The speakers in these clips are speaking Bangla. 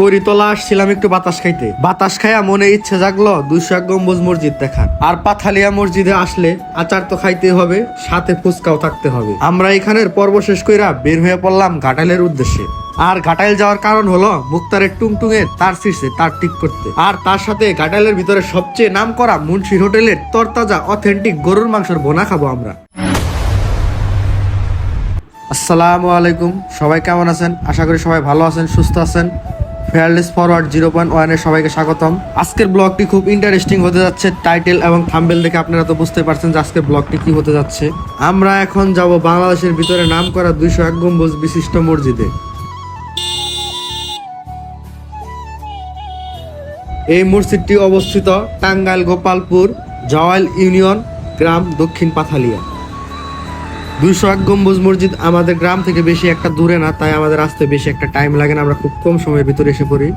করিতলা আসছিলাম একটু বাতাস খাইতে। বাতাস খাইয়া মনে ইচ্ছে জাগলো দুইশো এক গম্বুজ মসজিদ দেখার। আর পাথালিয়া মসজিদে আসলে আচার তো খাইতে হবে, সাথে ফুচকাও থাকতে হবে। আমরা এখানের পর্ব শেষ কইরা বের হয়ে পড়লাম ঘাটালের উদ্দেশ্যে। আর ঘাটাইল যাওয়ার কারণ হলো মুক্তারের টুংটুঙে তার ফিরছে তার ঠিক করতে। আর তার সাথে ঘাটাইলের ভিতরে সবচেয়ে নাম করা মুন্সির হোটেলের তরতাজা, অথেন্টিক গরুর মাংসের বোনা খাব আমরা। আসসালামু আলাইকুম, সবাই কেমন আছেন? আশা করি সবাই ভালো আছেন, সুস্থ আছেন। ফেয়ারলেস ফরওয়ার্ড জিরো পয়েন্ট ওয়ানের সবাইকে স্বাগতম। আজকের ব্লগটি খুব ইন্টারেস্টিং হতে যাচ্ছে টাইটেল এবং থাম্বেল দেখে আপনারা তো বুঝতে পারছেন যে আজকের ব্লগটি কি হতে যাচ্ছে। আমরা এখন যাব বাংলাদেশের ভিতরে নাম করা দুইশো এক গম্বুজ বিশিষ্ট মসজিদে। এই মসজিদটি অবস্থিত টাঙ্গাইল গোপালপুর জওয়াল ইউনিয়ন গ্রাম দক্ষিণ পাথালিয়া। দুইশো এক গম্বুজ মসজিদ আমাদের গ্রাম থেকে বেশি একটা দূরে না, তাই আমাদের আসতে বেশি একটা টাইম লাগে না, আমরা খুব কম সময়ের ভিতরে এসে পড়ি।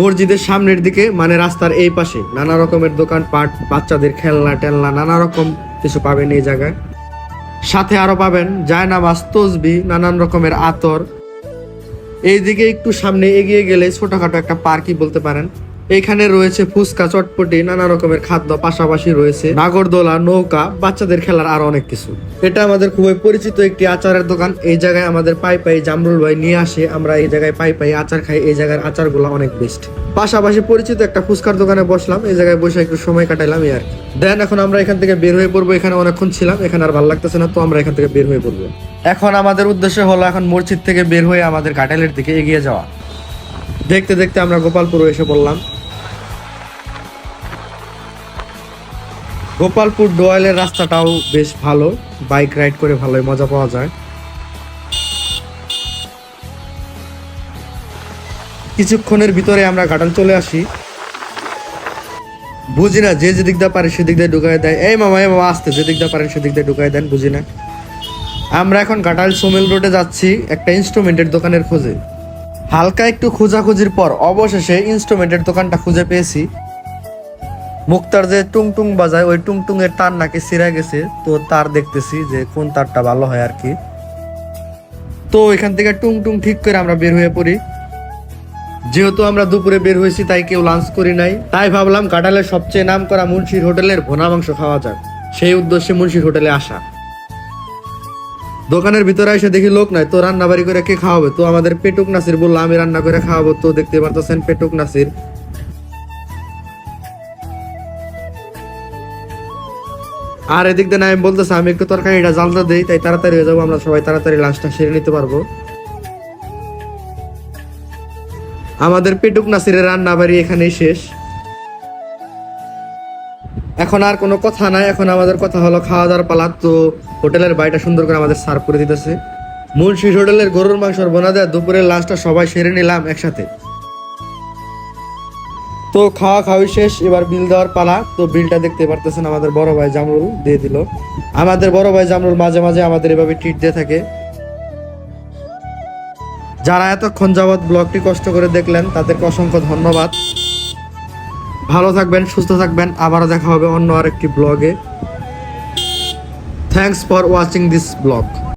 মসজিদের সামনের দিকে মানে রাস্তার এই পাশে, নানা রকমের দোকান পাট বাচ্চাদের খেলনা টেলনা, নানা রকম কিছু পাবেন এই জায়গায়। সাথে আরও পাবেন জায়নামাজ, তসবি, নানান রকমের আতর। এইদিকে একটু সামনে এগিয়ে গেলে ছোটখাটো একটা পার্কই বলতে পারেন। এখানে রয়েছে ফুচকা, চটপটি, নানা রকমের খাদ্য পাশাপাশি রয়েছে নাগরদোলা, নৌকা, বাচ্চাদের খেলার আরও অনেক কিছু। এটা আমাদের খুবই পরিচিত একটি আচারের দোকান। এই জায়গায় আমাদের পাই পাই জামরুল ভাই নিয়ে আসে। আমরা এই জায়গায় পাই পাই আচার খাই। এই জায়গার আচারগুলো অনেক বেস্ট পাশাপাশি পরিচিত একটা ফুচকার দোকানে বসলাম। এই জায়গায় বসে একটু সময় কাটাইলাম আর কি। দেন এখন আমরা এখান থেকে বের হয়ে পড়ব। এখানে অনেকক্ষণ ছিলাম। এখানে আর ভালো লাগতেছে না, তো আমরা এখান থেকে বের হয়ে পড়ব। এখন আমাদের উদ্দেশ্য হলো এখন মসজিদ থেকে বের হয়ে আমাদের ঘাটালের দিকে এগিয়ে যাওয়া। দেখতে দেখতে আমরা গোপালপুর এসে পড়লাম। গোপালপুর ডোয়ালের রাস্তাটাও বেশ ভালো, বাইক রাইড করে ভালোই মজা পাওয়া যায়। কিছুক্ষণের ভিতরে আমরা ঘাটাল চলে আসি। বুঝি না, যে যেদিক দিয়ে পারে সেদিক দিয়ে ঢুকাই দেয়। এই মামা এই মামা, আসতে যেদিক দিয়ে পারেন সেদিক দিয়ে ঢুকাই দেন, বুঝি না। আমরা এখন ঘাটাল সোমেল রোডে যাচ্ছি, একটা ইনস্ট্রুমেন্টের দোকানের খোঁজে। হালকা একটু খোঁজাখুঁজির পর অবশেষে ইনস্ট্রুমেন্টের দোকানটা খুঁজে পেয়েছি। মুক্তার যে টুংটুং বাজায়, ওই টুংটুং এর তার নাকি ছিঁড়ে গেছে। তো তার দেখতেছি যে কোন তারটা ভালো হয় আর কি। তো এখান থেকে টুংটুং ঠিক করে আমরা বের হয়ে পড়ি। যেহেতু আমরা দুপুরে বের হয়েছি, তাই কেউ লাঞ্চ করি নাই। তাই ভাবলাম কাটালের সবচেয়ে নাম করা মুন্সির হোটেলের ভোনা মাংস খাওয়া যাক। সেই উদ্দেশ্যে মুন্সির হোটেলে আসা। দোকানের ভিতরে এসে দেখি লোক নাই, তো রান্না বাড়ি করে কে খাওয়াবে? তো আমাদের পেটুক নাসির বলল, আমি রান্না করে খাওয়াবো। তো দেখতে পারতেছেন পেটুক নাসির। আর এদিক দিয়ে আমি বলতেছে, আমি একটু তরকারিটা জালটা দিই, তাই তাড়াতাড়ি হয়ে যাব, আমরা সবাই তাড়াতাড়ি লাঞ্চটা সেরে নিতে পারব। আমাদের পেটুক নাসিরের রান্না বাড়ি এখানেই শেষ। এখন আর কোনো কথা নাই, এখন আমাদের কথা হলো খাওয়া দাওয়ার পালা, তো হোটেলের বাড়িটা সুন্দর করে আমাদের সার্ভ করে দিতেছে। মুন্সি হোটেলের গরুর মাংসর বোনা দেয় দুপুরের লাঞ্চটা সবাই সেরে নিলাম একসাথে। তো খাওয়া খাওয়াই শেষ, এবার বিল দেওয়ার পালা, তো বিলটা দেখতে পারতেছেন আমাদের বড় ভাই জামরুল, দিয়ে দিল। আমাদের বড় ভাই জামরুল মাঝে মাঝে আমাদের এভাবে ট্রিট দিয়ে থাকে। যারা এতক্ষণ যাবৎ ব্লগটি কষ্ট করে দেখলেন, তাদেরকে অসংখ্য ধন্যবাদ। ভালো থাকবেন, সুস্থ থাকবেন। আবারও দেখা হবে অন্য আরেকটি ব্লগে thanks for watching this blog